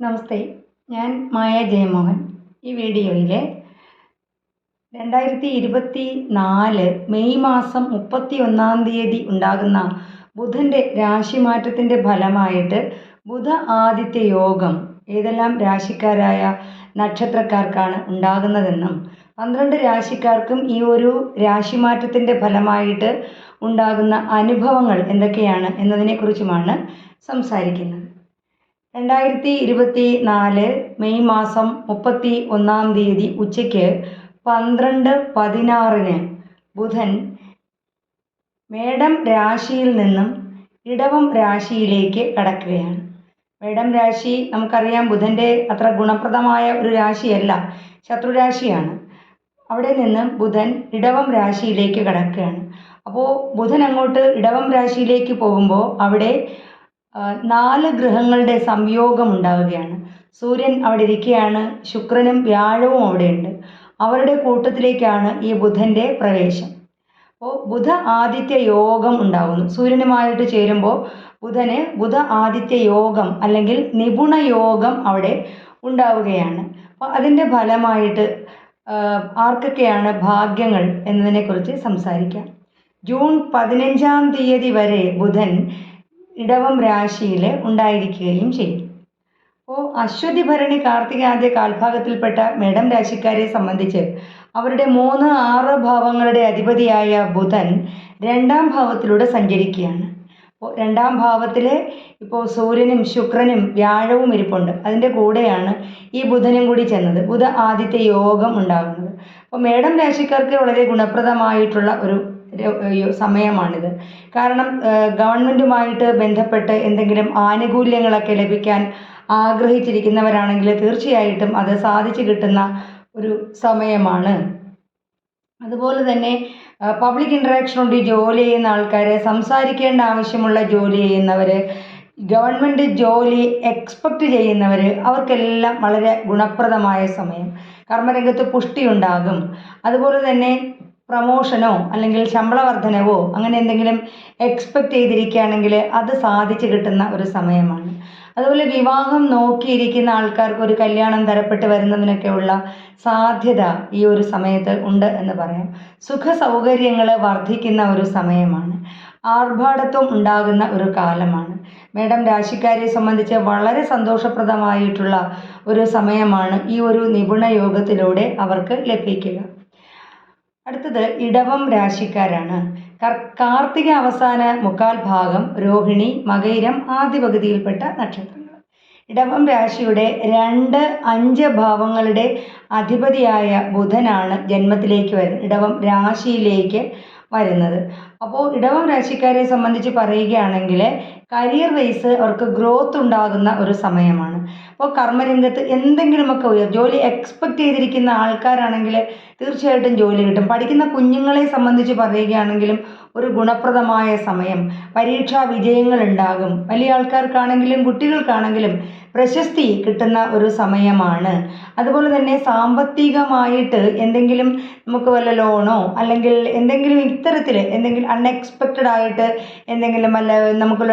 നമസ്തേ ഞാൻ മായ ജയമോഹൻ. ഈ വീഡിയോയിൽ രണ്ടായിരത്തി ഇരുപത്തി നാല് മെയ് മാസം മുപ്പത്തി ഒന്നാം തീയതി ഉണ്ടാകുന്ന ബുധന്റെ രാശിമാറ്റത്തിന്റെ ഫലമായിട്ട് ബുധ ആദിത്യ യോഗം ഏതെല്ലാം രാശിക്കാരായ നക്ഷത്രക്കാർക്കാണ് ഉണ്ടാകുന്നതെന്നും പന്ത്രണ്ട് രാശിക്കാർക്കും ഈ ഒരു രാശിമാറ്റത്തിന്റെ ഫലമായിട്ട് ഉണ്ടാകുന്ന അനുഭവങ്ങൾ എന്തൊക്കെയാണ് എന്നതിനെക്കുറിച്ചുമാണ് സംസാരിക്കുന്നത്. രണ്ടായിരത്തി ഇരുപത്തി നാല് മെയ് മാസം മുപ്പത്തി ഒന്നാം തീയതി ഉച്ചയ്ക്ക് പന്ത്രണ്ട് പതിനാറിന് ബുധൻ മേടം രാശിയിൽ നിന്നും ഇടവം രാശിയിലേക്ക് കടക്കുകയാണ്. മേടം രാശി നമുക്കറിയാം ബുധന്റെ അത്ര ഗുണപ്രദമായ ഒരു രാശിയല്ല ശത്രുരാശിയാണ്. അവിടെ നിന്ന് ബുധൻ ഇടവം രാശിയിലേക്ക് കടക്കുകയാണ്. അപ്പോൾ ബുധൻ അങ്ങോട്ട് ഇടവം രാശിയിലേക്ക് പോകുമ്പോൾ അവിടെ നാല് ഗ്രഹങ്ങളുടെ സംയോഗം ഉണ്ടാവുകയാണ്. സൂര്യൻ അവിടെ ഇരിക്കുകയാണ് ശുക്രനും വ്യാഴവും അവിടെയുണ്ട് അവരുടെ കൂട്ടത്തിലേക്കാണ് ഈ ബുധന്റെ പ്രവേശം. അപ്പോൾ ബുധ ആദിത്യ യോഗം ഉണ്ടാകുന്നു സൂര്യനുമായിട്ട് ചേരുമ്പോൾ ബുധന് ബുധ ആദിത്യ യോഗം അല്ലെങ്കിൽ നിപുണ യോഗം അവിടെ ഉണ്ടാവുകയാണ്. അപ്പോൾ അതിന്റെ ഫലമായിട്ട് ആർക്കൊക്കെയാണ് ഭാഗ്യങ്ങൾ എന്നതിനെക്കുറിച്ച് സംസാരിക്കാം. ജൂൺ പതിനഞ്ചാം തീയതി വരെ ബുധൻ ഇടവം രാശിയിൽ ഉണ്ടായിരിക്കുകയും ചെയ്യും. അപ്പോൾ അശ്വതി ഭരണി കാർത്തികാദ്യ കാൽഭാഗത്തിൽപ്പെട്ട മേടം രാശിക്കാരെ സംബന്ധിച്ച് അവരുടെ മൂന്ന് ആറ് ഭാവങ്ങളുടെ അധിപതിയായ ബുധൻ രണ്ടാം ഭാവത്തിലൂടെ സഞ്ചരിക്കുകയാണ്. അപ്പോൾ രണ്ടാം ഭാവത്തിൽ ഇപ്പോൾ സൂര്യനും ശുക്രനും വ്യാഴവും ഇരിപ്പുണ്ട്. അതിന്റെ കൂടെയാണ് ഈ ബുധനും കൂടി ചെന്നത്. ബുധ ആദ്യത്തെ യോഗം ഉണ്ടാകുന്നത്. അപ്പോൾ മേടം രാശിക്കാർക്ക് വളരെ ഗുണപ്രദമായിട്ടുള്ള ഒരു സമയമാണിത്. കാരണം ഗവൺമെന്റുമായിട്ട് ബന്ധപ്പെട്ട് എന്തെങ്കിലും ആനുകൂല്യങ്ങളൊക്കെ ലഭിക്കാൻ ആഗ്രഹിച്ചിരിക്കുന്നവരാണെങ്കിൽ തീർച്ചയായിട്ടും അത് സാധിച്ചു കിട്ടുന്ന ഒരു സമയമാണ്. അതുപോലെ തന്നെ പബ്ലിക് ഇൻട്രാക്ഷൻ ഉണ്ട് ജോലി ചെയ്യുന്ന ആൾക്കാർ സംസാരിക്കേണ്ട ആവശ്യമുള്ള ജോലി ചെയ്യുന്നവർ ഗവൺമെന്റ് ജോലി എക്സ്പെക്റ്റ് ചെയ്യുന്നവർ അവർക്കെല്ലാം വളരെ ഗുണപ്രദമായ സമയം. കർമ്മരംഗത്ത് പുഷ്ടി ഉണ്ടാകും. അതുപോലെ തന്നെ പ്രമോഷനോ അല്ലെങ്കിൽ ശമ്പള വർധനവോ അങ്ങനെ എന്തെങ്കിലും എക്സ്പെക്റ്റ് ചെയ്തിരിക്കുകയാണെങ്കിൽ അത് സാധിച്ചു കിട്ടുന്ന ഒരു സമയമാണ്. അതുപോലെ വിവാഹം നോക്കിയിരിക്കുന്ന ആൾക്കാർക്ക് ഒരു കല്യാണം തരപ്പെട്ട് വരുന്നതിനൊക്കെയുള്ള സാധ്യത ഈ ഒരു സമയത്ത് ഉണ്ട് എന്ന് പറയാം. സുഖ സൗകര്യങ്ങൾ വർദ്ധിക്കുന്ന ഒരു സമയമാണ്. ആർഭാടത്വം ഉണ്ടാകുന്ന ഒരു കാലമാണ്. മേഡം രാശിക്കാരെ സംബന്ധിച്ച് വളരെ സന്തോഷപ്രദമായിട്ടുള്ള ഒരു സമയമാണ് ഈ ഒരു നിപുണ യോഗത്തിലൂടെ അവർക്ക് ലഭിക്കുക. അടുത്തത് ഇടവം രാശിക്കാരാണ്. കാർത്തിക അവസാന മുക്കാൽ ഭാഗം രോഹിണി മകൈരം ആദ്യ പകുതിയിൽപ്പെട്ട നക്ഷത്രങ്ങൾ. ഇടവം രാശിയുടെ രണ്ട് അഞ്ച് ഭാവങ്ങളുടെ അധിപതിയായ ബുധനാണ് ജന്മത്തിലേക്ക് വരുന്നത് ഇടവം രാശിയിലേക്ക് വരുന്നത്. അപ്പോൾ ഇടവം രാശിക്കാരെ സംബന്ധിച്ച് പറയുകയാണെങ്കിൽ കരിയർ വൈസ് അവർക്ക് ഗ്രോത്ത് ഉണ്ടാകുന്ന ഒരു സമയമാണ്. അപ്പോൾ കർമ്മരംഗത്ത് എന്തെങ്കിലുമൊക്കെ ഉയർ ജോലി എക്സ്പെക്റ്റ് ചെയ്തിരിക്കുന്ന ആൾക്കാരാണെങ്കിൽ തീർച്ചയായിട്ടും ജോലി കിട്ടും. പഠിക്കുന്ന കുഞ്ഞുങ്ങളെ സംബന്ധിച്ച് പറയുകയാണെങ്കിലും ഒരു ഗുണപ്രദമായ സമയം. പരീക്ഷാ വിജയങ്ങൾ ഉണ്ടാകും. വലിയ ആൾക്കാർക്കാണെങ്കിലും കുട്ടികൾക്കാണെങ്കിലും പ്രശസ്തി കിട്ടുന്ന ഒരു സമയമാണ്. അതുപോലെ തന്നെ സാമ്പത്തികമായിട്ട് എന്തെങ്കിലും നമുക്ക് വല്ല ലോണോ അല്ലെങ്കിൽ എന്തെങ്കിലും ഇത്തരത്തിൽ എന്തെങ്കിലും അൺഎക്സ്പെക്റ്റഡ് ആയിട്ട് എന്തെങ്കിലും വല്ല നമുക്ക്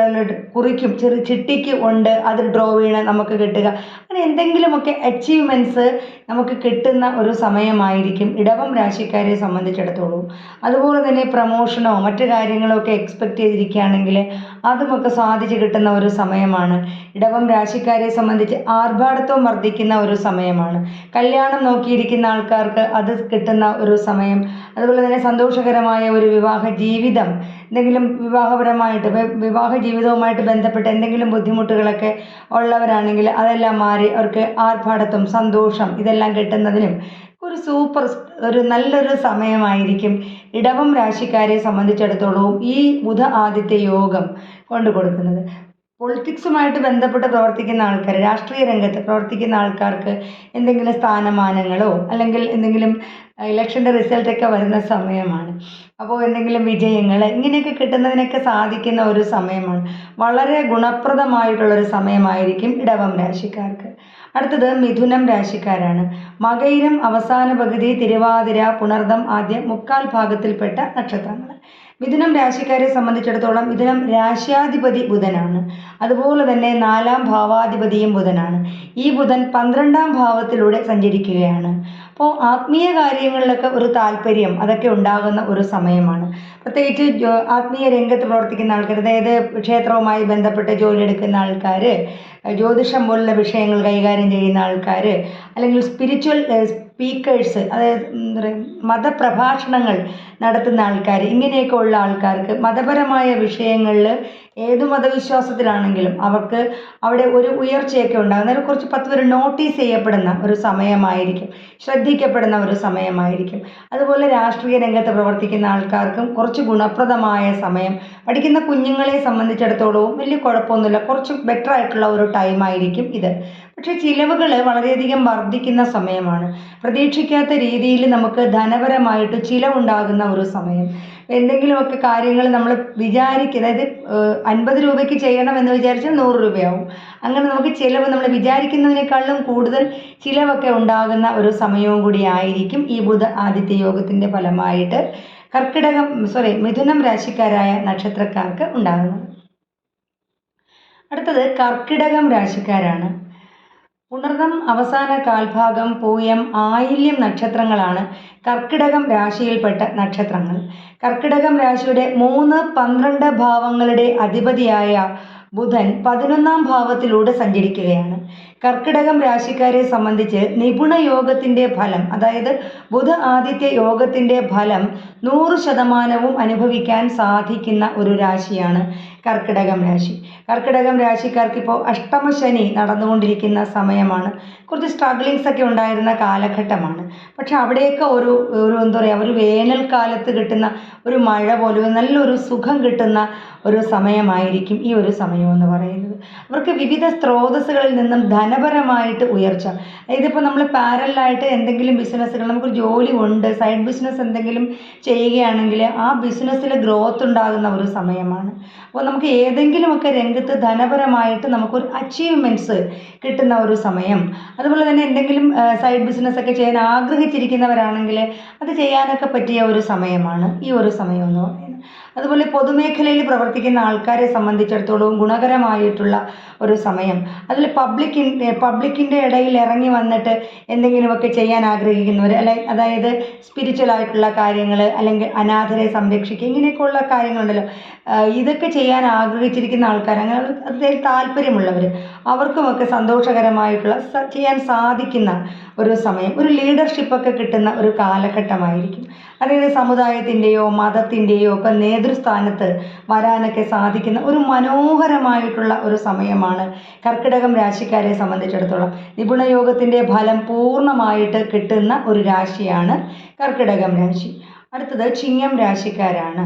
കുറിക്കും ചെറു ചിട്ടിക്ക് ഉണ്ട് അത് ഡ്രോ വീണ് നമുക്ക് കിട്ടുക. അങ്ങനെ എന്തെങ്കിലുമൊക്കെ അച്ചീവ്മെന്റ്സ് നമുക്ക് കിട്ടുന്ന ഒരു സമയമായിരിക്കും ഇടവം രാശിക്കാരെ സംബന്ധിച്ചിടത്തോളം. അതുപോലെ തന്നെ പ്രമോഷനോ മറ്റു കാര്യങ്ങളോ ഒക്കെ എക്സ്പെക്റ്റ് ചെയ്തിരിക്കുകയാണെങ്കിൽ അതുമൊക്കെ സാധിച്ചു കിട്ടുന്ന ഒരു സമയമാണ് ഇടവം രാശിക്കാരെ സംബന്ധിച്ച് ആർഭാടത്വം വർദ്ധിക്കുന്ന ഒരു സമയമാണ്. കല്യാണം നോക്കിയിരിക്കുന്ന ആൾക്കാർക്ക് അത് കിട്ടുന്ന ഒരു സമയം. അതുപോലെ തന്നെ സന്തോഷകരമായ ഒരു വിവാഹ ജീവിതം. എന്തെങ്കിലും വിവാഹപരമായിട്ട് വിവാഹ ജീവിതവുമായിട്ട് ബന്ധപ്പെട്ട് എന്തെങ്കിലും ബുദ്ധിമുട്ടുകളൊക്കെ ഉള്ളവരാണെങ്കിൽ അതെല്ലാം മാറി അവർക്ക് ആർഭാടത്വം സന്തോഷം ഇതെല്ലാം കിട്ടുന്നതിനും ഒരു സൂപ്പർ ഒരു നല്ലൊരു സമയമായിരിക്കും. ഇടവം രാശിക്കാരെ സംബന്ധിച്ചിടത്തോളവും ഈ ബുധ ആദിത്യ യോഗം കൊണ്ടു കൊടുക്കുന്നത് പൊളിറ്റിക്സുമായിട്ട് ബന്ധപ്പെട്ട് പ്രവർത്തിക്കുന്ന ആൾക്കാർ രാഷ്ട്രീയ രംഗത്ത് പ്രവർത്തിക്കുന്ന ആൾക്കാർക്ക് എന്തെങ്കിലും സ്ഥാനമാനങ്ങളോ അല്ലെങ്കിൽ എന്തെങ്കിലും ഇലക്ഷന്റെ റിസൾട്ടൊക്കെ വരുന്ന സമയമാണ്. അപ്പോൾ എന്തെങ്കിലും വിജയങ്ങൾ ഇങ്ങനെയൊക്കെ കിട്ടുന്നതിനൊക്കെ സാധിക്കുന്ന ഒരു സമയമാണ്. വളരെ ഗുണപ്രദമായിട്ടുള്ളൊരു സമയമായിരിക്കും ഇടവം രാശിക്കാർക്ക്. അടുത്തത് മിഥുനം രാശിക്കാരാണ്. മകയിരം അവസാന പകുതി തിരുവാതിര പുണർദം ആദ്യം മുക്കാൽ ഭാഗത്തിൽപ്പെട്ട നക്ഷത്രങ്ങൾ മിഥുനം രാശിക്കാരെ സംബന്ധിച്ചിടത്തോളം മിഥുനം രാശ്യാധിപതി ബുധനാണ്. അതുപോലെ തന്നെ നാലാം ഭാവാധിപതിയും ബുധനാണ്. ഈ ബുധൻ പന്ത്രണ്ടാം ഭാവത്തിലൂടെ സഞ്ചരിക്കുകയാണ്. അപ്പോൾ ആത്മീയ കാര്യങ്ങളിലൊക്കെ ഒരു താല്പര്യം അതൊക്കെ ഉണ്ടാകുന്ന ഒരു സമയമാണ്. പ്രത്യേകിച്ച് ആത്മീയ രംഗത്ത് പ്രവർത്തിക്കുന്ന ആൾക്കാർ അതായത് ക്ഷേത്രവുമായി ബന്ധപ്പെട്ട് ജോലിയെടുക്കുന്ന ആൾക്കാർ ജ്യോതിഷം പോലുള്ള വിഷയങ്ങൾ കൈകാര്യം ചെയ്യുന്ന ആൾക്കാർ അല്ലെങ്കിൽ സ്പിരിച്വൽ സ്പീക്കേഴ്സ് അതായത് മതപ്രഭാഷണങ്ങൾ നടത്തുന്ന ആൾക്കാർ ഇങ്ങനെയൊക്കെ ഉള്ള ആൾക്കാർക്ക് മതപരമായ വിഷയങ്ങളിൽ ഏത് മതവിശ്വാസത്തിലാണെങ്കിലും അവർക്ക് അവിടെ ഒരു ഉയർച്ചയൊക്കെ ഉണ്ടാകും. അന്നേരം കുറച്ച് പത്ത് പേര് നോട്ടീസ് ചെയ്യപ്പെടുന്ന ഒരു സമയമായിരിക്കും ശ്രദ്ധിക്കപ്പെടുന്ന ഒരു സമയമായിരിക്കും. അതുപോലെ രാഷ്ട്രീയ രംഗത്ത് പ്രവർത്തിക്കുന്ന ആൾക്കാർക്കും കുറച്ച് ഗുണപ്രദമായ സമയം പഠിക്കുന്ന കുഞ്ഞുങ്ങളെ സംബന്ധിച്ചിടത്തോളവും വലിയ കുഴപ്പമൊന്നുമില്ല. കുറച്ച് ബെറ്റർ ആയിട്ടുള്ള ഒരു ടൈമായിരിക്കും ഇത്. പക്ഷേ ചിലവുകൾ വളരെയധികം വർദ്ധിക്കുന്ന സമയമാണ്. പ്രതീക്ഷിക്കാത്ത രീതിയിൽ നമുക്ക് ധനപരമായിട്ട് ചിലവുണ്ടാകുന്ന ഒരു സമയം. എന്തെങ്കിലുമൊക്കെ കാര്യങ്ങൾ നമ്മൾ വിചാരിക്കുക അതായത് അൻപത് രൂപയ്ക്ക് ചെയ്യണം എന്ന് വിചാരിച്ചാൽ നൂറ് രൂപയാവും. അങ്ങനെ നമുക്ക് ചിലവ് നമ്മൾ വിചാരിക്കുന്നതിനേക്കാളും കൂടുതൽ ചിലവൊക്കെ ഉണ്ടാകുന്ന ഒരു സമയവും കൂടി ആയിരിക്കും ഈ ബുധ ആദിത്യ യോഗത്തിന്റെ ഫലമായിട്ട് കർക്കിടകം സോറി മിഥുനം രാശിക്കാരായ നക്ഷത്രക്കാർക്ക് ഉണ്ടാകുന്നത്. അടുത്തത് കർക്കിടകം രാശിക്കാരാണ്. ഉണർന്നം അവസാന കാൽഭാഗം പൂയം ആയില്യം നക്ഷത്രങ്ങളാണ് കർക്കിടകം രാശിയിൽപ്പെട്ട നക്ഷത്രങ്ങൾ. കർക്കിടകം രാശിയുടെ മൂന്ന് പന്ത്രണ്ട് ഭാവങ്ങളുടെ അധിപതിയായ ബുധൻ പതിനൊന്നാം ഭാവത്തിലൂടെ സഞ്ചരിക്കുകയാണ്. കർക്കിടകം രാശിക്കാരെ സംബന്ധിച്ച് നിപുണ യോഗത്തിന്റെ ഫലം അതായത് ബുധ ആദിത്യ യോഗത്തിന്റെ ഫലം നൂറ് ശതമാനവും അനുഭവിക്കാൻ സാധിക്കുന്ന ഒരു രാശിയാണ് കർക്കിടകം രാശി. കർക്കിടകം രാശിക്കാർക്ക് ഇപ്പോൾ അഷ്ടമശനി നടന്നുകൊണ്ടിരിക്കുന്ന സമയമാണ്. കുറച്ച് സ്ട്രഗ്ലിങ്സ് ഒക്കെ ഉണ്ടായിരുന്ന കാലഘട്ടമാണ്. പക്ഷെ അവിടെയൊക്കെ ഒരു ഒരു എന്താ പറയുക ഒരു വേനൽക്കാലത്ത് കിട്ടുന്ന ഒരു മഴ പോലെ നല്ലൊരു സുഖം കിട്ടുന്ന ഒരു സമയമായിരിക്കും ഈ ഒരു സമയം എന്ന് പറയുന്നത്. അവർക്ക് വിവിധ സ്രോതസ്സുകളിൽ നിന്നും ധനപരമായിട്ട് ഉയർച്ച. ഇതിപ്പോൾ നമ്മൾ പാരലായിട്ട് എന്തെങ്കിലും ബിസിനസ്സുകൾ നമുക്കൊരു ജോലി ഉണ്ട് സൈഡ് ബിസിനസ് എന്തെങ്കിലും ചെയ്യുകയാണെങ്കിൽ ആ ബിസിനസ്സിൽ ഗ്രോത്ത് ഉണ്ടാകുന്ന ഒരു സമയമാണ്. അപ്പോൾ നമുക്ക് ഏതെങ്കിലുമൊക്കെ രംഗത്ത് ധനപരമായിട്ട് നമുക്കൊരു അച്ചീവ്മെന്റ്സ് കിട്ടുന്ന ഒരു സമയം. അതുപോലെ തന്നെ എന്തെങ്കിലും സൈഡ് ബിസിനസ് ഒക്കെ ചെയ്യാൻ ആഗ്രഹിച്ചിരിക്കുന്നവരാണെങ്കിൽ അത് ചെയ്യാനൊക്കെ പറ്റിയ ഒരു സമയമാണ്. ഈ ഒരു സമയം എന്ന് പറയുന്നത് അതുപോലെ പൊതുമേഖലയിൽ പ്രവർത്തിക്കുന്ന ആൾക്കാരെ സംബന്ധിച്ചിടത്തോളം ഗുണകരമായിട്ടുള്ള ഒരു സമയം. അതിൽ പബ്ലിക് പബ്ലിക്കിന്റെ ഇടയിൽ ഇറങ്ങി വന്നിട്ട് എന്തെങ്കിലുമൊക്കെ ചെയ്യാൻ ആഗ്രഹിക്കുന്നവർ അല്ലെ അതായത് സ്പിരിച്വൽ ആയിട്ടുള്ള കാര്യങ്ങൾ അല്ലെങ്കിൽ അനാഥരെ സംരക്ഷിക്കുക ഇങ്ങനെയൊക്കെയുള്ള കാര്യങ്ങളുണ്ടല്ലോ. ഇതൊക്കെ ചെയ്യാൻ ആഗ്രഹിച്ചിരിക്കുന്ന ആൾക്കാർ അങ്ങനെ അതിൽ താല്പര്യമുള്ളവർ അവർക്കുമൊക്കെ സന്തോഷകരമായിട്ടുള്ള ചെയ്യാൻ സാധിക്കുന്ന ഒരു സമയം ഒരു ലീഡർഷിപ്പൊക്കെ കിട്ടുന്ന ഒരു കാലഘട്ടമായിരിക്കും. അതായത് സമുദായത്തിന്റെയോ മതത്തിന്റെയോ ഒക്കെ നേതൃസ്ഥാനത്ത് വരാനൊക്കെ സാധിക്കുന്ന ഒരു മനോഹരമായിട്ടുള്ള ഒരു സമയമാണ് കർക്കിടകം രാശിക്കാരെ സംബന്ധിച്ചിടത്തോളം. നിപുണയോഗത്തിന്റെ ഫലം പൂർണമായിട്ട് കിട്ടുന്ന ഒരു രാശിയാണ് കർക്കിടകം രാശി. അടുത്തത് ചിങ്ങം രാശിക്കാരാണ്.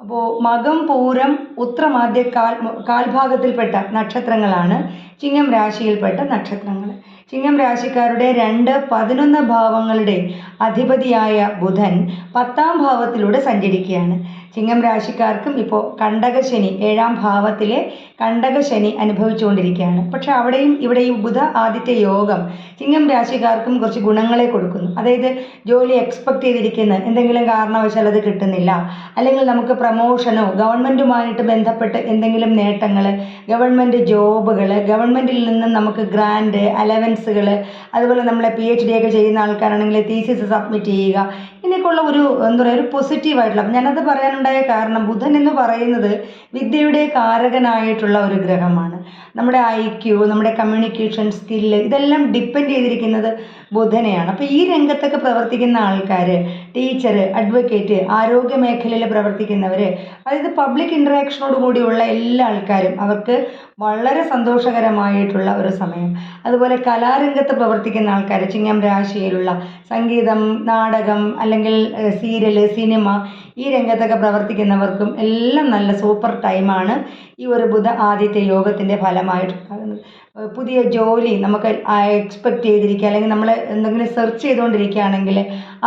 അപ്പോൾ മകം പൂരം ഉത്രമാദ്യ കാൽ കാൽഭാഗത്തിൽപ്പെട്ട നക്ഷത്രങ്ങളാണ് ചിങ്ങം രാശിയിൽപ്പെട്ട നക്ഷത്രങ്ങൾ ചിങ്ങം രാശിക്കാരുടെ രണ്ട് പതിനൊന്ന് ഭാവങ്ങളുടെ അധിപതിയായ ബുധൻ പത്താം ഭാവത്തിലൂടെ സഞ്ചരിക്കുകയാണ്. ചിങ്ങം രാശിക്കാർക്കും ഇപ്പോൾ കണ്ടകശനി ഏഴാം ഭാവത്തിലെ കണ്ടകശനി അനുഭവിച്ചുകൊണ്ടിരിക്കുകയാണ്. പക്ഷെ അവിടെയും ഇവിടെ ഈ ബുധ ആദിത്യ യോഗം ചിങ്ങം രാശിക്കാർക്കും കുറച്ച് ഗുണങ്ങളെ കൊടുക്കുന്നു. അതായത് ജോലി എക്സ്പെക്ട് ചെയ്തിരിക്കുന്ന എന്തെങ്കിലും കാരണവശാൽ അത് കിട്ടുന്നില്ല. അല്ലെങ്കിൽ നമുക്ക് പ്രമോഷനോ ഗവൺമെന്റുമായിട്ട് ബന്ധപ്പെട്ട് എന്തെങ്കിലും നേട്ടങ്ങൾ ഗവൺമെന്റ് ജോബുകൾ ഗവൺമെന്റിൽ നിന്ന് നമുക്ക് ഗ്രാൻഡ് അലവൻസുകൾ അതുപോലെ നമ്മളെ പി എച്ച് ഡി ഒക്കെ ചെയ്യുന്ന ആൾക്കാരാണെങ്കിൽ തീസിസ് സബ്മിറ്റ് ചെയ്യുക. ഇങ്ങനെയൊക്കെയുള്ള ഒരു എന്താ പറയുക ഒരു പോസിറ്റീവായിട്ടുള്ള അപ്പം ഞാനത് പറയാനുണ്ടായ കാരണം ബുധൻ എന്ന് പറയുന്നത് വിദ്യയുടെ കാരകനായിട്ടുള്ള ഒരു ഗ്രഹമാണ്. നമ്മുടെ ഐ ക്യു നമ്മുടെ കമ്മ്യൂണിക്കേഷൻ സ്കില്ല് ഇതെല്ലാം ഡിപ്പെൻഡ് ചെയ്തിരിക്കുന്നത് ബുധനെയാണ്. അപ്പോൾ ഈ രംഗത്തൊക്കെ പ്രവർത്തിക്കുന്ന ആൾക്കാർ ടീച്ചർ അഡ്വക്കേറ്റ് ആരോഗ്യ മേഖലയിൽ പ്രവർത്തിക്കുന്നവർ അതായത് പബ്ലിക് ഇൻട്രാക്ഷനോട് കൂടിയുള്ള എല്ലാ ആൾക്കാരും അവർക്ക് വളരെ സന്തോഷകരമായിട്ടുള്ള ഒരു സമയം. അതുപോലെ കലാരംഗത്ത് പ്രവർത്തിക്കുന്ന ആൾക്കാർ ചിങ്ങം രാശിയിലുള്ള സംഗീതം നാടകം അല്ലെങ്കിൽ സീരിയൽ സിനിമ ഈ രംഗത്തൊക്കെ പ്രവർത്തിക്കുന്നവർക്കും എല്ലാം നല്ല സൂപ്പർ ടൈമാണ് ഈ ഒരു ബുധ ആദിത്യ യോഗത്തിന്റെ ഫലം ഫലമായിട്ടുണ്ടാകുന്നത്. പുതിയ ജോലി നമുക്ക് എക്സ്പെക്റ്റ് ചെയ്തിരിക്കുക അല്ലെങ്കിൽ നമ്മൾ എന്തെങ്കിലും സെർച്ച് ചെയ്തുകൊണ്ടിരിക്കുകയാണെങ്കിൽ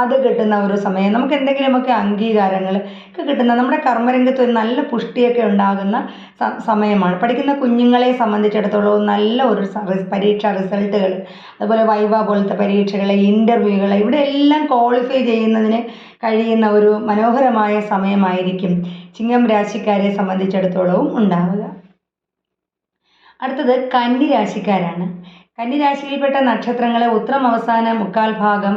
അത് കിട്ടുന്ന ഒരു സമയം നമുക്ക് എന്തെങ്കിലുമൊക്കെ അംഗീകാരങ്ങൾ ഒക്കെ കിട്ടുന്ന നമ്മുടെ കർമ്മരംഗത്ത് ഒരു നല്ല പുഷ്ടിയൊക്കെ ഉണ്ടാകുന്ന സമയമാണ്. പഠിക്കുന്ന കുഞ്ഞുങ്ങളെ സംബന്ധിച്ചിടത്തോളം നല്ല ഒരു പരീക്ഷാ റിസൾട്ടുകൾ അതുപോലെ വൈവ പോലത്തെ പരീക്ഷകൾ ഇന്റർവ്യൂകൾ ഇവിടെ എല്ലാം ക്വാളിഫൈ ചെയ്യുന്നതിന് കഴിയുന്ന ഒരു മനോഹരമായ സമയമായിരിക്കും ചിങ്ങം രാശിക്കാരെ സംബന്ധിച്ചിടത്തോളവും ഉണ്ടാവുക. അടുത്തത് കന്നി രാശിക്കാരാണ് കന്നി രാശിയിൽപ്പെട്ട നക്ഷത്രങ്ങളെ ഉത്രം അവസാന മുക്കാൽ ഭാഗം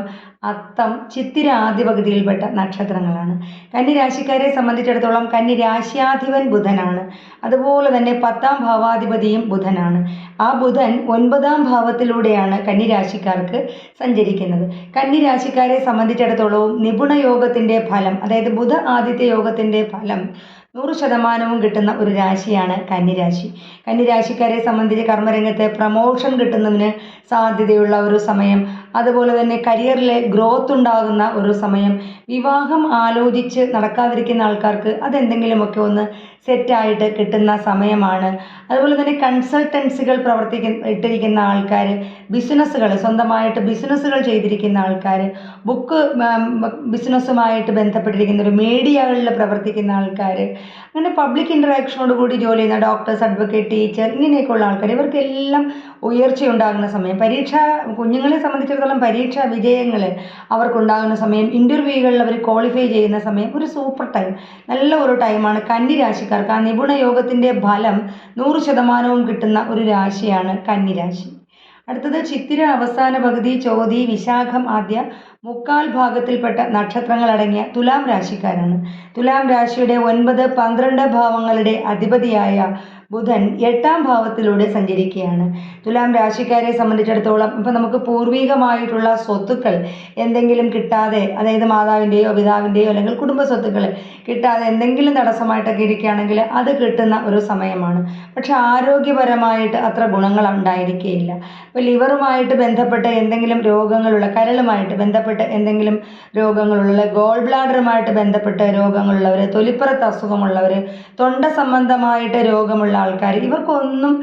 അത്തം ചിത്തിര ആദ്യ പകുതിയിൽപ്പെട്ട നക്ഷത്രങ്ങളാണ്. കന്നി രാശിക്കാരെ സംബന്ധിച്ചിടത്തോളം കന്നി രാശ്യാധിപൻ ബുധനാണ്. അതുപോലെ തന്നെ പത്താം ഭാവാധിപതിയും ബുധനാണ്. ആ ബുധൻ ഒൻപതാം ഭാവത്തിലൂടെയാണ് കന്നി രാശിക്കാർക്ക് സഞ്ചരിക്കുന്നത്. കന്നി രാശിക്കാരെ സംബന്ധിച്ചിടത്തോളവും നിപുണ യോഗത്തിന്റെ ഫലം അതായത് ബുധ ആദിത്യ യോഗത്തിന്റെ ഫലം നൂറ് ശതമാനവും കിട്ടുന്ന ഒരു രാശിയാണ് കന്നിരാശി. കന്നിരാശിക്കാരെ സംബന്ധിച്ച് കർമ്മരംഗത്ത് പ്രമോഷൻ കിട്ടുന്നതിന് സാധ്യതയുള്ള ഒരു സമയം. അതുപോലെ തന്നെ കരിയറിലെ ഗ്രോത്ത് ഉണ്ടാകുന്ന ഒരു സമയം. വിവാഹം ആലോചിച്ച് നടക്കാതിരിക്കുന്ന ആൾക്കാർക്ക് അതെന്തെങ്കിലുമൊക്കെ ഒന്ന് സെറ്റായിട്ട് കിട്ടുന്ന സമയമാണ്. അതുപോലെ തന്നെ കൺസൾട്ടൻസികൾ പ്രവർത്തിക്കുന്ന ഇട്ടിരിക്കുന്ന ആൾക്കാർ ബിസിനസ്സുകൾ സ്വന്തമായിട്ട് ബിസിനസ്സുകൾ ചെയ്തിരിക്കുന്ന ആൾക്കാർ ബുക്ക് ബിസിനസ്സുമായിട്ട് ബന്ധപ്പെട്ടിരിക്കുന്ന ഒരു മീഡിയകളിൽ പ്രവർത്തിക്കുന്ന ആൾക്കാർ അങ്ങനെ പബ്ലിക് ഇൻട്രാക്ഷനോട് കൂടി ജോലി ചെയ്യുന്ന ഡോക്ടേഴ്സ് അഡ്വക്കേറ്റ് ടീച്ചർ ഇങ്ങനെയൊക്കെയുള്ള ആൾക്കാർ ഇവർക്കെല്ലാം ഉയർച്ചയുണ്ടാകുന്ന സമയം പരീക്ഷ കുഞ്ഞുങ്ങളെ സംബന്ധിച്ചിടത്തോളം പരീക്ഷാ വിജയങ്ങൾ അവർക്കുണ്ടാകുന്ന സമയം ഇന്റർവ്യൂകളിൽ അവർ ക്വാളിഫൈ ചെയ്യുന്ന സമയം ഒരു സൂപ്പർ ടൈം നല്ല ഒരു ടൈമാണ് കന്നി രാശിക്കാർക്ക് ആ നിപുണ യോഗത്തിന്റെ ഫലം നൂറ് ശതമാനവും കിട്ടുന്ന ഒരു രാശിയാണ് കന്നിരാശി അടുത്തത് ചിത്തിര അവസാന പകുതി ചോതി വിശാഖം ആദ്യ മുക്കാൽ ഭാഗത്തിൽപ്പെട്ട നക്ഷത്രങ്ങളടങ്ങിയ തുലാം രാശിക്കാരാണ്. തുലാം രാശിയുടെ ഒൻപത് പന്ത്രണ്ട് ഭാവങ്ങളുടെ അധിപതിയായ ബുധൻ എട്ടാം ഭാവത്തിലൂടെ സഞ്ചരിക്കുകയാണ്. തുലാം രാശിക്കാരെ സംബന്ധിച്ചിടത്തോളം ഇപ്പം നമുക്ക് പൂർവികമായിട്ടുള്ള സ്വത്തുക്കൾ എന്തെങ്കിലും കിട്ടാതെ അതായത് മാതാവിന്റെയോ പിതാവിന്റെയോ അല്ലെങ്കിൽ കുടുംബ സ്വത്തുക്കൾ കിട്ടാതെ എന്തെങ്കിലും തടസ്സമായിട്ടൊക്കെ ഇരിക്കുകയാണെങ്കിൽ അത് കിട്ടുന്ന ഒരു സമയമാണ്. പക്ഷെ ആരോഗ്യപരമായിട്ട് അത്ര ഗുണങ്ങൾ ഉണ്ടായിരിക്കുകയില്ല ഇപ്പോൾ ലിവറുമായിട്ട് ബന്ധപ്പെട്ട എന്തെങ്കിലും രോഗങ്ങളുള്ള കരളുമായിട്ട് ബന്ധപ്പെട്ട് എന്തെങ്കിലും രോഗങ്ങളുള്ള ഗോൾ ബ്ലാഡറുമായിട്ട് ബന്ധപ്പെട്ട രോഗങ്ങളുള്ളവർ തൊലിപ്പുറത്ത് അസുഖമുള്ളവർ തൊണ്ട സംബന്ധമായിട്ട് രോഗമുള്ള ആൾക്കാർ ഇവർക്കൊന്നും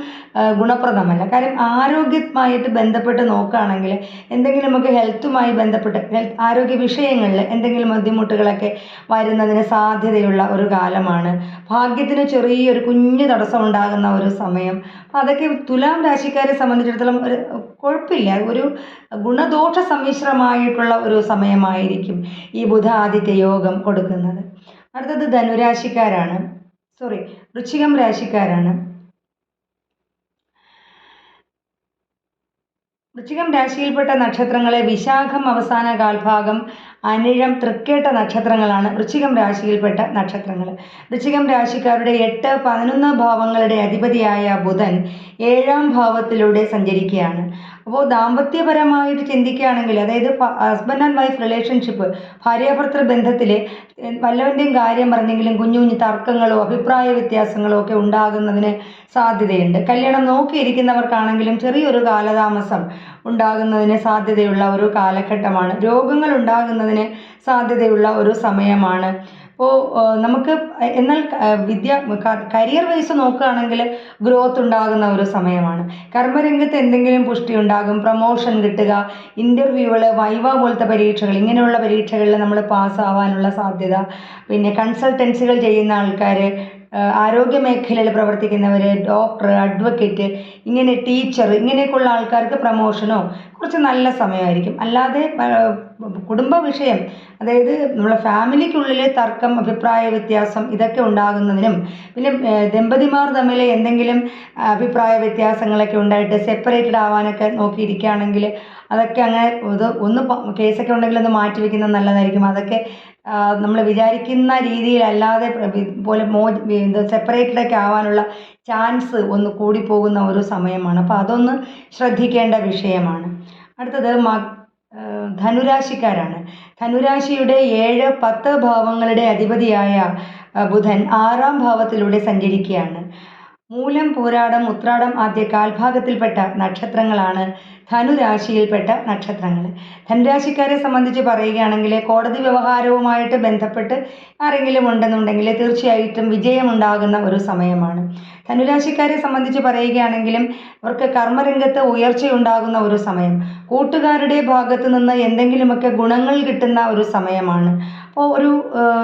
ഗുണപ്രദമല്ല. കാര്യം ആരോഗ്യമായിട്ട് ബന്ധപ്പെട്ട് നോക്കുകയാണെങ്കിൽ എന്തെങ്കിലുമൊക്കെ ഹെൽത്തുമായി ബന്ധപ്പെട്ട് ഹെൽത്ത് ആരോഗ്യ വിഷയങ്ങളിൽ എന്തെങ്കിലും ബുദ്ധിമുട്ടുകളൊക്കെ വരുന്നതിന് സാധ്യതയുള്ള ഒരു കാലമാണ്. ഭാഗ്യത്തിന് ചെറിയൊരു കുഞ്ഞു തടസ്സം ഉണ്ടാകുന്ന ഒരു സമയം അതൊക്കെ തുലാം രാശിക്കാരെ സംബന്ധിച്ചിടത്തോളം ഒരു കുഴപ്പമില്ല. ഒരു ഗുണദോഷ സമ്മിശ്രമായിട്ടുള്ള ഒരു സമയമായിരിക്കും ഈ ബുധ ആദിത്യ യോഗം കൊടുക്കുന്നത്. അടുത്തത് ധനുരാശിക്കാരാണ്. സോറി വൃശ്ചികം രാശിക്കാരാണ്. വൃശ്ചികം രാശിയിൽപ്പെട്ട നക്ഷത്രങ്ങളെ വിശാഖം അവസാന കാൽഭാഗം അനിഴം തൃക്കേട്ട നക്ഷത്രങ്ങളാണ് വൃശ്ചികം രാശിയിൽപ്പെട്ട നക്ഷത്രങ്ങൾ വൃശ്ചികം രാശിക്കാരുടെ എട്ട് പതിനൊന്ന് ഭാവങ്ങളുടെ അധിപതിയായ ബുധൻ ഏഴാം ഭാവത്തിലൂടെ സഞ്ചരിക്കുകയാണ്. അപ്പോൾ ദാമ്പത്യപരമായിട്ട് ചിന്തിക്കുകയാണെങ്കിൽ അതായത് ഹസ്ബൻഡ് ആൻഡ് വൈഫ് റിലേഷൻഷിപ്പ് ഭാര്യാഭർത്തൃ ബന്ധത്തിൽ വല്ലവന്റെയും കാര്യം പറഞ്ഞെങ്കിലും കുഞ്ഞു കുഞ്ഞു തർക്കങ്ങളോ അഭിപ്രായ വ്യത്യാസങ്ങളോ ഒക്കെ ഉണ്ടാകുന്നതിന് സാധ്യതയുണ്ട്. കല്യാണം നോക്കിയിരിക്കുന്നവർക്കാണെങ്കിലും ചെറിയൊരു കാലതാമസം ഉണ്ടാകുന്നതിന് സാധ്യതയുള്ള ഒരു കാലഘട്ടമാണ്. രോഗങ്ങൾ ഉണ്ടാകുന്നതിന് സാധ്യതയുള്ള ഒരു സമയമാണ്. അപ്പോൾ നമുക്ക് എന്നാൽ വിദ്യ കരിയർ വൈസ് നോക്കുകയാണെങ്കിൽ ഗ്രോത്ത് ഉണ്ടാകുന്ന ഒരു സമയമാണ്. കർമ്മരംഗത്ത് എന്തെങ്കിലും പുഷ്ടി ഉണ്ടാകും പ്രൊമോഷൻ കിട്ടുക ഇന്റർവ്യൂകൾ വൈവ പോലത്തെ പരീക്ഷകൾ ഇങ്ങനെയുള്ള പരീക്ഷകളിൽ നമ്മൾ പാസ്സാവാനുള്ള സാധ്യത പിന്നെ കൺസൾട്ടൻസികൾ ചെയ്യുന്ന ആൾക്കാർ ആരോഗ്യ മേഖലയിൽ പ്രവർത്തിക്കുന്നവർ ഡോക്ടർ അഡ്വക്കേറ്റ് ഇങ്ങനെ ടീച്ചർ ഇങ്ങനെയൊക്കെയുള്ള ആൾക്കാർക്ക് പ്രമോഷനോ കുറച്ച് നല്ല സമയമായിരിക്കും. അല്ലാതെ കുടുംബ വിഷയം അതായത് നമ്മളെ ഫാമിലിക്കുള്ളിലെ തർക്കം അഭിപ്രായ വ്യത്യാസം ഇതൊക്കെ ഉണ്ടാകുന്നതിനും പിന്നെ ദമ്പതിമാർ തമ്മിൽ എന്തെങ്കിലും അഭിപ്രായ വ്യത്യാസങ്ങളൊക്കെ ഉണ്ടായിട്ട് സെപ്പറേറ്റഡ് ആവാനൊക്കെ നോക്കിയിരിക്കുകയാണെങ്കിൽ അതൊക്കെ അങ്ങനെ ഇത് ഒന്ന് കേസൊക്കെ ഉണ്ടെങ്കിൽ ഒന്ന് മാറ്റി വെക്കുന്നത് നല്ലതായിരിക്കും. അതൊക്കെ നമ്മൾ വിചാരിക്കുന്ന രീതിയിലല്ലാതെ പോലെ മോ ഇത് സെപ്പറേറ്റഡ് ഒക്കെ ആവാനുള്ള ചാൻസ് ഒന്ന് കൂടിപ്പോകുന്ന ഒരു സമയമാണ്. അപ്പോൾ അതൊന്ന് ശ്രദ്ധിക്കേണ്ട വിഷയമാണ്. അടുത്തത് മ ധനുരാശിക്കാരാണ്. ധനുരാശിയുടെ ഏഴ് പത്ത് ഭാവങ്ങളുടെ അധിപതിയായ ബുധൻ ആറാം ഭാവത്തിലൂടെ സഞ്ചരിക്കുകയാണ്. മൂലം പൂരാടം ഉത്രാടം ആദ്യ കാൽഭാഗത്തിൽപ്പെട്ട നക്ഷത്രങ്ങളാണ് ധനുരാശിയിൽപ്പെട്ട നക്ഷത്രങ്ങൾ ധനുരാശിക്കാരെ സംബന്ധിച്ച് പറയുകയാണെങ്കിൽ കോടതി വ്യവഹാരവുമായിട്ട് ബന്ധപ്പെട്ട് ആരെങ്കിലും ഉണ്ടെന്നുണ്ടെങ്കിൽ തീർച്ചയായിട്ടും വിജയമുണ്ടാകുന്ന ഒരു സമയമാണ്. ധനുരാശിക്കാരെ സംബന്ധിച്ച് പറയുകയാണെങ്കിലും അവർക്ക് കർമ്മരംഗത്ത് ഉയർച്ചയുണ്ടാകുന്ന ഒരു സമയം. കൂട്ടുകാരുടെ ഭാഗത്ത് നിന്ന് എന്തെങ്കിലുമൊക്കെ ഗുണങ്ങൾ കിട്ടുന്ന ഒരു സമയമാണ്. അപ്പോൾ ഒരു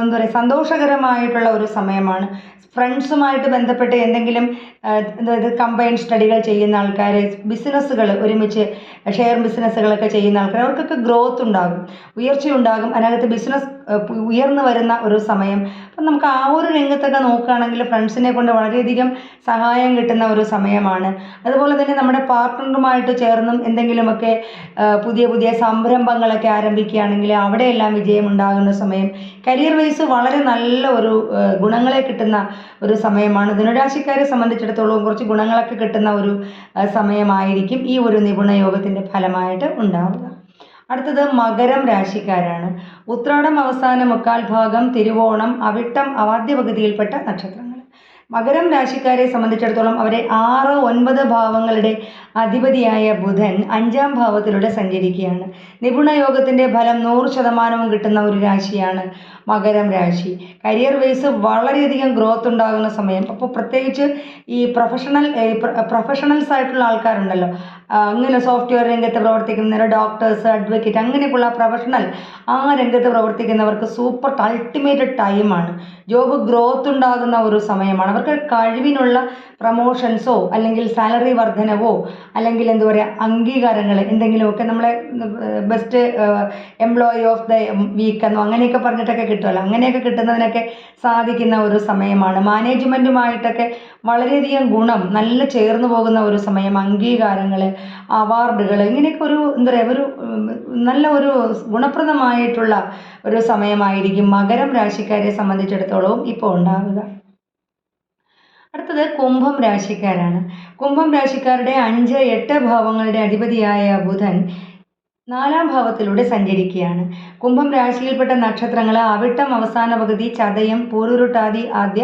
എന്താ പറയുക സന്തോഷകരമായിട്ടുള്ള ഒരു സമയമാണ്. ഫ്രണ്ട്സുമായിട്ട് ബന്ധപ്പെട്ട് എന്തെങ്കിലും അതായത് കമ്പൈൻ സ്റ്റഡികൾ ചെയ്യുന്ന ആൾക്കാർ ബിസിനസ്സുകൾ ഒരുമിച്ച് ഷെയർ ബിസിനസ്സുകളൊക്കെ ചെയ്യുന്ന ആൾക്കാർ അവർക്കൊക്കെ ഗ്രോത്ത് ഉണ്ടാകും. ഉയർച്ച ഉണ്ടാകും അതിനകത്ത് ബിസിനസ് ഉയർന്നു വരുന്ന ഒരു സമയം. അപ്പം നമുക്ക് ആ ഒരു രംഗത്തൊക്കെ നോക്കുകയാണെങ്കിൽ ഫ്രണ്ട്സിനെ കൊണ്ട് വളരെയധികം സഹായം കിട്ടുന്ന ഒരു സമയമാണ്. അതുപോലെ തന്നെ നമ്മുടെ പാർട്ട്ണറുമായിട്ട് ചേർന്നും എന്തെങ്കിലുമൊക്കെ പുതിയ പുതിയ സംരംഭങ്ങളൊക്കെ ആരംഭിക്കുകയാണെങ്കിൽ അവിടെയെല്ലാം വിജയം ഉണ്ടാകുന്ന സമയം കരിയർ വൈസ് വളരെ നല്ല ഒരു ഗുണങ്ങളെ കിട്ടുന്ന ഒരു സമയമാണ്. ധനുരാശിക്കാരെ സംബന്ധിച്ചിടത്തോളം കുറച്ച് ഗുണങ്ങളൊക്കെ കിട്ടുന്ന ഒരു സമയമായിരിക്കും ഈ ഒരു നിപുണ യോഗത്തിന്റെ ഫലമായിട്ട് ഉണ്ടാവുക. അടുത്തത് മകരം രാശിക്കാരാണ്. ഉത്രാടം അവസാന മുക്കാൽ ഭാഗം തിരുവോണം അവിട്ടം അവാദ്യ പകുതിയിൽപ്പെട്ട നക്ഷത്രങ്ങൾ. മകരം രാശിക്കാരെ സംബന്ധിച്ചിടത്തോളം അവരെ ആറ് ഒൻപത് ഭാവങ്ങളുടെ അധിപതിയായ ബുധൻ അഞ്ചാം ഭാവത്തിലൂടെ സഞ്ചരിക്കുകയാണ്. നിപുണ യോഗത്തിന്റെ ഫലം നൂറ് ശതമാനവും കിട്ടുന്ന ഒരു രാശിയാണ്. മകരം രാശി. കരിയർ വൈസ് വളരെയധികം ഗ്രോത്ത് ഉണ്ടാകുന്ന സമയം. അപ്പോൾ പ്രത്യേകിച്ച് ഈ പ്രൊഫഷണൽ പ്രൊഫഷണൽസ് ആയിട്ടുള്ള ആൾക്കാരുണ്ടല്ലോ. അങ്ങനെ സോഫ്റ്റ്വെയർ രംഗത്ത് പ്രവർത്തിക്കുന്നവർ ഡോക്ടേഴ്സ് അഡ്വക്കേറ്റ് അങ്ങനെയൊക്കെയുള്ള പ്രൊഫഷണൽ ആ രംഗത്ത് പ്രവർത്തിക്കുന്നവർക്ക് സൂപ്പർ അൾട്ടിമേറ്റ് ടൈമാണ് ജോബ് ഗ്രോത്ത് ഉണ്ടാകുന്ന ഒരു സമയമാണ്. അവർക്ക് കഴിവിനുള്ള പ്രമോഷൻസോ അല്ലെങ്കിൽ സാലറി വർധനവോ അല്ലെങ്കിൽ എന്താ പറയുക അംഗീകാരങ്ങൾ എന്തെങ്കിലുമൊക്കെ നമ്മളെ best employee of the week എന്നോ അങ്ങനെയൊക്കെ പറഞ്ഞിട്ടൊക്കെ കിട്ടുമല്ലോ. അങ്ങനെയൊക്കെ കിട്ടുന്നതിനൊക്കെ സാധിക്കുന്ന ഒരു സമയമാണ്. മാനേജ്മെന്റുമായിട്ടൊക്കെ വളരെയധികം ഗുണം നല്ല ചേർന്ന് പോകുന്ന ഒരു സമയം അംഗീകാരങ്ങൾ അവാർഡുകൾ ഇങ്ങനെയൊക്കെ ഒരു എന്താ പറയുക ഒരു നല്ല ഒരു ഗുണപ്രദമായിട്ടുള്ള ഒരു സമയമായിരിക്കും മകരം രാശിക്കാരെ സംബന്ധിച്ചിടത്തോളവും ഇപ്പോൾ ഉണ്ടാവുക. അടുത്തത് കുംഭം രാശിക്കാരാണ്. കുംഭം രാശിക്കാരുടെ അഞ്ച് എട്ട് ഭാവങ്ങളുടെ അധിപതിയായ ബുധൻ നാലാം ഭാവത്തിലൂടെ സഞ്ചരിക്കുകയാണ്. കുംഭം രാശിയിൽപ്പെട്ട നക്ഷത്രങ്ങൾ അവിട്ടം അവസാന പകുതി ചതയം പൂരുരുട്ടാതി ആദ്യ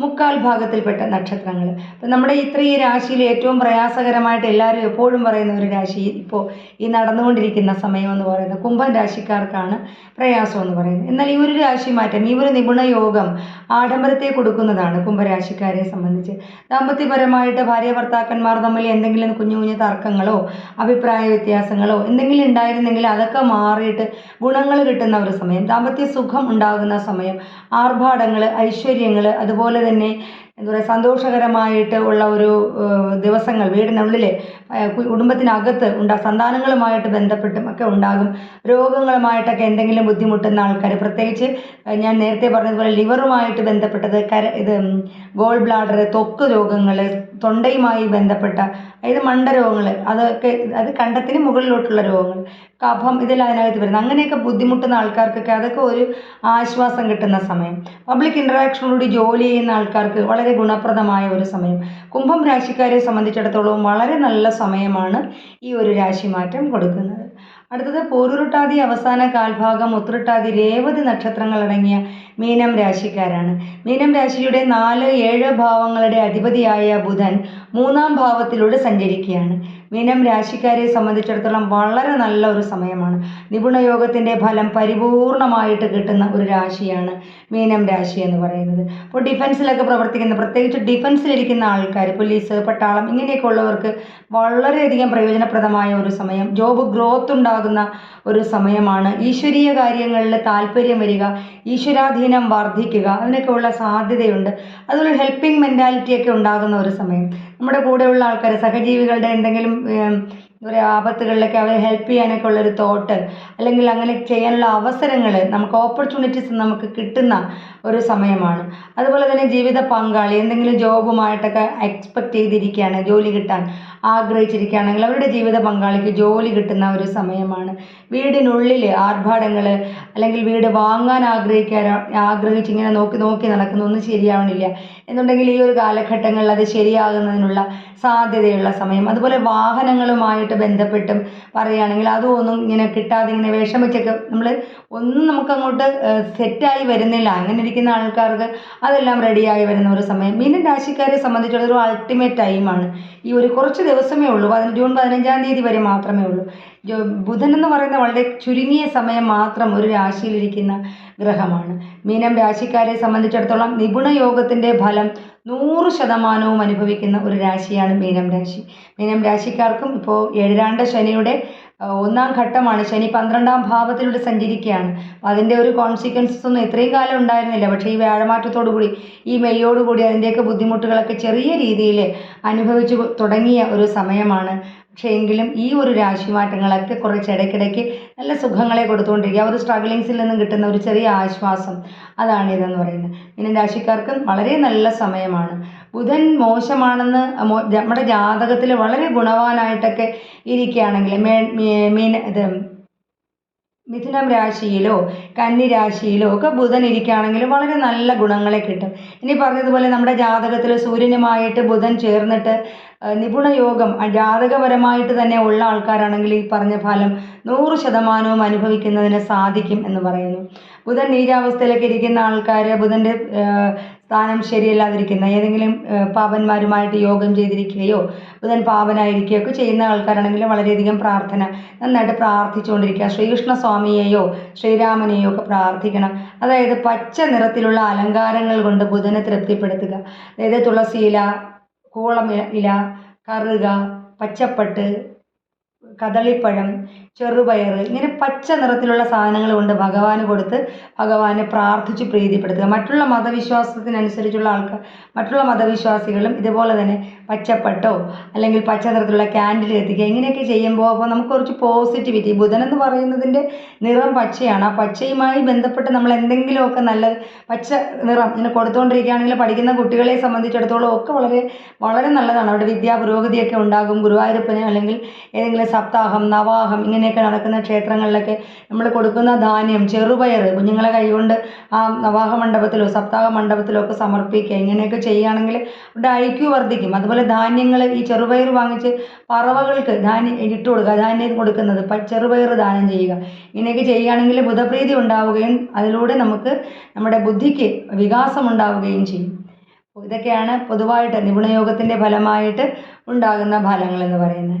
മുക്കാൽ ഭാഗത്തിൽപ്പെട്ട നക്ഷത്രങ്ങൾ. അപ്പം നമ്മുടെ ഇത്ര ഈ രാശിയിൽ ഏറ്റവും പ്രയാസകരമായിട്ട് എല്ലാവരും എപ്പോഴും പറയുന്ന ഒരു രാശി ഇപ്പോൾ ഈ നടന്നുകൊണ്ടിരിക്കുന്ന സമയം എന്ന് പറയുന്നത് കുംഭം രാശിക്കാർക്കാണ് പ്രയാസം എന്ന് പറയുന്നത്. എന്നാൽ ഈ ഒരു രാശി മാറ്റം ഈ ഒരു നിപുണ യോഗം ആഡംബരത്തെ കൊടുക്കുന്നതാണ് കുംഭരാശിക്കാരെ സംബന്ധിച്ച്. ദാമ്പത്യപരമായിട്ട് ഭാര്യ ഭർത്താക്കന്മാർ തമ്മിൽ എന്തെങ്കിലും കുഞ്ഞു കുഞ്ഞു തർക്കങ്ങളോ അഭിപ്രായ വ്യത്യാസങ്ങളോ എന്തെങ്കിലും ഉണ്ടായിരുന്നെങ്കിൽ അതൊക്കെ മാറിയിട്ട് ഗുണങ്ങൾ കിട്ടുന്ന ഒരു സമയം ദാമ്പത്യ സുഖം ഉണ്ടാകുന്ന സമയം ആർഭാടങ്ങൾ ഐശ്വര്യങ്ങൾ അതുപോലെ തന്നെ എന്താ പറയുക സന്തോഷകരമായിട്ട് ഉള്ള ഒരു ദിവസങ്ങൾ വീടിനുള്ളിൽ കുടുംബത്തിനകത്ത് ഉണ്ടാ സന്താനങ്ങളുമായിട്ട് ബന്ധപ്പെട്ടും ഒക്കെ ഉണ്ടാകും. രോഗങ്ങളുമായിട്ടൊക്കെ എന്തെങ്കിലും ബുദ്ധിമുട്ടുന്ന ആൾക്കാർ പ്രത്യേകിച്ച് ഞാൻ നേരത്തെ പറഞ്ഞതുപോലെ ലിവറുമായിട്ട് ബന്ധപ്പെട്ടത് കര ഇത് ഗോൾ ബ്ലാഡർ ത്വക്ക് രോഗങ്ങൾ തൊണ്ടയുമായി ബന്ധപ്പെട്ട അതായത് മണ്ടരോഗങ്ങൾ അതൊക്കെ അത് കണ്ടത്തിന് മുകളിലോട്ടുള്ള രോഗങ്ങൾ കഫം ഇതെല്ലാം അതിനകത്ത് വരുന്നത്. അങ്ങനെയൊക്കെ ബുദ്ധിമുട്ടുന്ന ആൾക്കാർക്കൊക്കെ അതൊക്കെ ഒരു ആശ്വാസം കിട്ടുന്ന സമയം. പബ്ലിക് ഇൻട്രാക്ഷനോടുകൂടി ജോലി ചെയ്യുന്ന ആൾക്കാർക്ക് വളരെ ഗുണപ്രദമായ ഒരു സമയം. കുംഭം രാശിക്കാരെ സംബന്ധിച്ചിടത്തോളം വളരെ നല്ല സമയമാണ് ഈ ഒരു രാശി മാറ്റം കൊടുക്കുന്നത്. അടുത്തത് പൂരുരുട്ടാതി അവസാന കാൽഭാഗം ഉത്രട്ടാതി രേവതി നക്ഷത്രങ്ങൾ നക്ഷത്രങ്ങളടങ്ങിയ മീനം രാശിക്കാരാണ്. മീനം രാശിയുടെ നാല് ഏഴ് ഭാവങ്ങളുടെ അധിപതിയായ ബുധൻ മൂന്നാം ഭാവത്തിലൂടെ സഞ്ചരിക്കുകയാണ്. മീനം രാശിക്കാരെ സംബന്ധിച്ചിടത്തോളം വളരെ നല്ല ഒരു സമയമാണ്. നിപുണ യോഗത്തിന്റെ ഫലം പരിപൂർണമായിട്ട് കിട്ടുന്ന ഒരു രാശിയാണ് മീനം രാശി എന്ന് പറയുന്നത്. ഇപ്പോൾ ഡിഫൻസിലൊക്കെ പ്രവർത്തിക്കുന്ന പ്രത്യേകിച്ച് ഡിഫൻസിലിരിക്കുന്ന ആൾക്കാർ പോലീസ് പട്ടാളം ഇങ്ങനെയൊക്കെ ഉള്ളവർക്ക് വളരെയധികം പ്രയോജനപ്രദമായ ഒരു സമയം ജോബ് ഗ്രോത്ത് ഉണ്ടാകുന്ന ഒരു സമയമാണ്. ഈശ്വരീയ കാര്യങ്ങളിൽ താല്പര്യം വരിക ഈശ്വരാധീനം വർദ്ധിക്കുക അതിനൊക്കെയുള്ള സാധ്യതയുണ്ട്. അതുപോലെ ഹെൽപ്പിംഗ് മെന്റാലിറ്റിയൊക്കെ ഉണ്ടാകുന്ന ഒരു സമയം. നമ്മുടെ കൂടെയുള്ള ആൾക്കാർ സഹജീവികളുടെ എന്തെങ്കിലും um, എന്താ ആപത്തുകളിലൊക്കെ അവരെ ഹെൽപ്പ് ചെയ്യാനൊക്കെ ഉള്ളൊരു തോട്ട്. അല്ലെങ്കിൽ അങ്ങനെ ചെയ്യാനുള്ള അവസരങ്ങൾ നമുക്ക് ഓപ്പർച്യൂണിറ്റീസ് നമുക്ക് കിട്ടുന്ന ഒരു സമയമാണ്. അതുപോലെ തന്നെ ജീവിത പങ്കാളി എന്തെങ്കിലും ജോബുമായിട്ടൊക്കെ എക്സ്പെക്റ്റ് ചെയ്തിരിക്കുകയാണ് ജോലി കിട്ടാൻ ആഗ്രഹിച്ചിരിക്കുകയാണെങ്കിൽ അവരുടെ ജീവിത പങ്കാളിക്ക് ജോലി കിട്ടുന്ന ഒരു സമയമാണ്. വീടിനുള്ളിൽ ആർഭാടങ്ങൾ അല്ലെങ്കിൽ വീട് വാങ്ങാൻ ആഗ്രഹിക്കാൻ ആഗ്രഹിച്ച് ഇങ്ങനെ നോക്കി നോക്കി നടക്കുന്ന ഒന്നും ശരിയാവണില്ല. എന്നുണ്ടെങ്കിൽ ഈ ഒരു കാലഘട്ടങ്ങളിൽ അത് ശരിയാകുന്നതിനുള്ള സാധ്യതയുള്ള സമയം. അതുപോലെ വാഹനങ്ങളുമായിട്ട് ബന്ധപ്പെട്ടും പറയുകയാണെങ്കിൽ അതും ഒന്നും ഇങ്ങനെ കിട്ടാതെ ഇങ്ങനെ വിഷമിച്ചൊക്കെ നമ്മൾ ഒന്നും നമുക്ക് അങ്ങോട്ട് സെറ്റായി വരുന്നില്ല. അങ്ങനെ ഇരിക്കുന്ന ആൾക്കാർക്ക് അതെല്ലാം റെഡിയായി വരുന്ന ഒരു സമയം. മീനൻ രാശിക്കാരെ സംബന്ധിച്ചിടത്തോളം അൾട്ടിമേറ്റ് ടൈമാണ് ഈ ഒരു കുറച്ച് ദിവസമേ ഉള്ളൂ. പതിന ജൂൺ പതിനഞ്ചാം തീയതി വരെ മാത്രമേ ഉള്ളൂ. ബുധൻ എന്ന് പറയുന്ന വളരെ ചുരുങ്ങിയ സമയം മാത്രം ഒരു രാശിയിലിരിക്കുന്ന ഗ്രഹമാണ്. മീനം രാശിക്കാരെ സംബന്ധിച്ചിടത്തോളം നിപുണ യോഗത്തിന്റെ ഫലം നൂറ് ശതമാനവും അനുഭവിക്കുന്ന ഒരു രാശിയാണ് മീനം രാശി. മീനം രാശിക്കാർക്കും ഇപ്പോൾ ഏഴരാണ്ട ശനിയുടെ ഒന്നാം ഘട്ടമാണ്. ശനി പന്ത്രണ്ടാം ഭാവത്തിലൂടെ സഞ്ചരിക്കുകയാണ്. അതിന്റെ ഒരു കോൺസിക്വൻസസ് ഒന്നും ഇത്രയും കാലം ഉണ്ടായിരുന്നില്ല. പക്ഷേ ഈ വ്യാഴമാറ്റത്തോടുകൂടി ഈ മെയ്യോടുകൂടി അതിന്റെയൊക്കെ ബുദ്ധിമുട്ടുകളൊക്കെ ചെറിയ രീതിയിൽ അനുഭവിച്ചു തുടങ്ങിയ ഒരു സമയമാണ് പക്ഷേ എങ്കിലും ഈ ഒരു രാശി മാറ്റങ്ങളൊക്കെ കുറച്ച് ഇടയ്ക്കിടയ്ക്ക് നല്ല സുഖങ്ങളെ കൊടുത്തുകൊണ്ടിരിക്കുക. ഒരു സ്ട്രഗ്ലിങ്സിൽ നിന്നും കിട്ടുന്ന ഒരു ചെറിയ ആശ്വാസം അതാണ് ഇതെന്ന് പറയുന്നത്. മീനം രാശിക്കാർക്ക് വളരെ നല്ല സമയമാണ്. ബുധൻ മോശമാണെന്ന് നമ്മുടെ ജാതകത്തിൽ വളരെ ഗുണവാനായിട്ടൊക്കെ ഇരിക്കുകയാണെങ്കിൽ മീൻ ഇത് മിഥുനം രാശിയിലോ കന്നി രാശിയിലോ ഒക്കെ ബുധൻ ഇരിക്കുകയാണെങ്കിൽ വളരെ നല്ല ഗുണങ്ങളെ കിട്ടും. ഇനി പറഞ്ഞതുപോലെ നമ്മുടെ ജാതകത്തിൽ സൂര്യനുമായിട്ട് ബുധൻ ചേർന്നിട്ട് നിപുണ യോഗം ജാതകപരമായിട്ട് തന്നെ ഉള്ള ആൾക്കാരാണെങ്കിൽ ഈ പറഞ്ഞ ഫലം നൂറ് ശതമാനവും അനുഭവിക്കുന്നതിന് സാധിക്കും എന്ന് പറയുന്നു. ബുധൻ നീരാവസ്ഥയിലേക്ക് ഇരിക്കുന്ന ആൾക്കാർ ബുധന്റെ സ്ഥാനം ശരിയല്ലാതിരിക്കുന്ന ഏതെങ്കിലും പാപന്മാരുമായിട്ട് യോഗം ചെയ്തിരിക്കുകയോ ബുധൻ പാപനായിരിക്കുകയോ ഒക്കെ ചെയ്യുന്ന ആൾക്കാരാണെങ്കിൽ വളരെയധികം പ്രാർത്ഥന നന്നായിട്ട് പ്രാർത്ഥിച്ചുകൊണ്ടിരിക്കുക. ശ്രീകൃഷ്ണ സ്വാമിയെയോ ശ്രീരാമനെയോ ഒക്കെ പ്രാർത്ഥിക്കണം. അതായത് പച്ച നിറത്തിലുള്ള അലങ്കാരങ്ങൾ കൊണ്ട് ബുധനെ തൃപ്തിപ്പെടുത്തുക. അതായത് തുളസിയില ഇല- ഇല കറുക പച്ചപ്പട്ട് കദളിപ്പഴം ചെറുപയർ ഇങ്ങനെ പച്ച നിറത്തിലുള്ള സാധനങ്ങൾ കൊണ്ട് ഭഗവാന് കൊടുത്ത് ഭഗവാനെ പ്രാർത്ഥിച്ച് പ്രീതിപ്പെടുത്തുക. മറ്റുള്ള മതവിശ്വാസത്തിനനുസരിച്ചുള്ള ആൾക്കാർ മറ്റുള്ള മതവിശ്വാസികളും ഇതുപോലെ തന്നെ പച്ചപ്പട്ടോ അല്ലെങ്കിൽ പച്ച നിറത്തിലുള്ള ക്യാൻഡിൽ കത്തിക്കുക ഇങ്ങനെയൊക്കെ ചെയ്യുമ്പോൾ അപ്പോൾ നമുക്ക് കുറച്ച് പോസിറ്റിവിറ്റി ബുധൻ എന്ന് പറയുന്നതിന്റെ നിറം പച്ചയാണ്. ആ പച്ചയുമായി ബന്ധപ്പെട്ട് നമ്മൾ എന്തെങ്കിലുമൊക്കെ നല്ല പച്ച നിറം ഇങ്ങനെ കൊടുത്തുകൊണ്ടിരിക്കുകയാണെങ്കിൽ പഠിക്കുന്ന കുട്ടികളെ സംബന്ധിച്ചിടത്തോളം ഒക്കെ വളരെ വളരെ നല്ലതാണ്. അവിടെ വിദ്യാ പുരോഗതിയൊക്കെ ഉണ്ടാകും. ഗുരുവായൂരപ്പന് അല്ലെങ്കിൽ ഏതെങ്കിലും സപ്താഹം നവാഹം ഇങ്ങനെയൊക്കെ നടക്കുന്ന ക്ഷേത്രങ്ങളിലൊക്കെ നമ്മൾ കൊടുക്കുന്ന ധാന്യം ചെറുപയർ കുഞ്ഞുങ്ങളെ കൈകൊണ്ട് ആ നവാഹ മണ്ഡപത്തിലോ സപ്താഹ മണ്ഡപത്തിലോ ഒക്കെ സമർപ്പിക്കുക. ഇങ്ങനെയൊക്കെ ചെയ്യുകയാണെങ്കിൽ അവരുടെ ഐക്യു വർദ്ധിക്കും. അതുപോലെ ധാന്യങ്ങൾ ഈ ചെറുപയർ വാങ്ങിച്ച് പറവകൾക്ക് ധാന്യം ഇട്ട് കൊടുക്കുക. ധാന്യം കൊടുക്കുന്നത് ചെറുപയർ ദാനം ചെയ്യുക. ഇങ്ങനെയൊക്കെ ചെയ്യുകയാണെങ്കിൽ ബുധപ്രീതി ഉണ്ടാവുകയും അതിലൂടെ നമുക്ക് നമ്മുടെ ബുദ്ധിക്ക് വികാസം ഉണ്ടാവുകയും ചെയ്യും. ഇതൊക്കെയാണ് പൊതുവായിട്ട് നിപുണയോഗത്തിന്റെ ഫലമായിട്ട് ഉണ്ടാകുന്ന ഫലങ്ങൾ എന്ന് പറയുന്നത്.